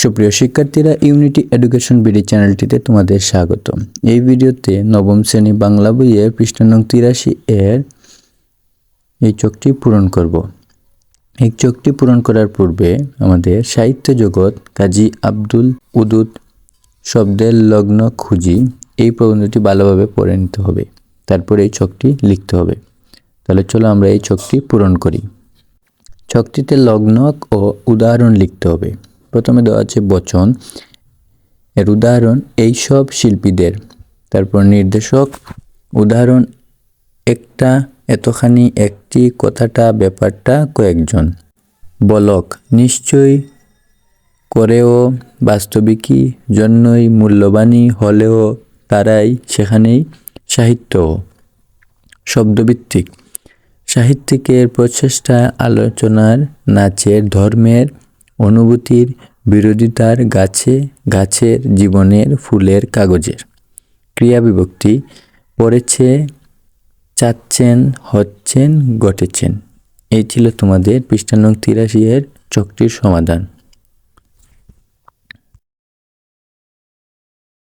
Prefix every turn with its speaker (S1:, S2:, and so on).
S1: সুপ্রিয় শিক্ষার্থীরা unity education BD চ্যানেলটিতে তোমাদের স্বাগত। এই ভিডিওতে নবম শ্রেণি বাংলা বইয়ের পৃষ্ঠা নং তিরাশি এর এই চোখটি পূরণ করব। এই চোখটি পূরণ করার পূর্বে আমাদের সাহিত্য জগৎ কাজী আব্দুল উদুদ শব্দের লগ্ন খুঁজি, এই প্রবন্ধটি ভালোভাবে পড়ে নিতে হবে। তারপরে এই চোখটি লিখতে হবে। তাহলে চলো আমরা এই চোখটি পূরণ করি। ছকটিতে লগ্নক ও উদাহরণ লিখতে হবে। প্রথমে দেওয়া আছে বচন। এর উদাহরণ এই সব শিল্পীদের। তারপর নির্দেশক, উদাহরণ, একটা, এতখানি, একটি, কথাটা, ব্যাপারটা, কয়েকজন। বলক, নিশ্চয়ই করেও বাস্তবিকই, জন্যই মূল্যবানই, হলেও তারাই সেখানেই সাহিত্য। শব্দভিত্তিক, সাহিত্যিকের প্রচেষ্টা, আলোচনার, নাচের, ধর্মের অনুভূতির বিরোধিতার গাছে গাছের জীবনের ফুলের কাগজের। ক্রিয়া বিভক্তি পড়েছে, চাচ্ছেন, হচ্ছেন ঘটেছেন এই ছিল তোমাদের পৃষ্ঠানং তিরাশি এর চকটির সমাধান।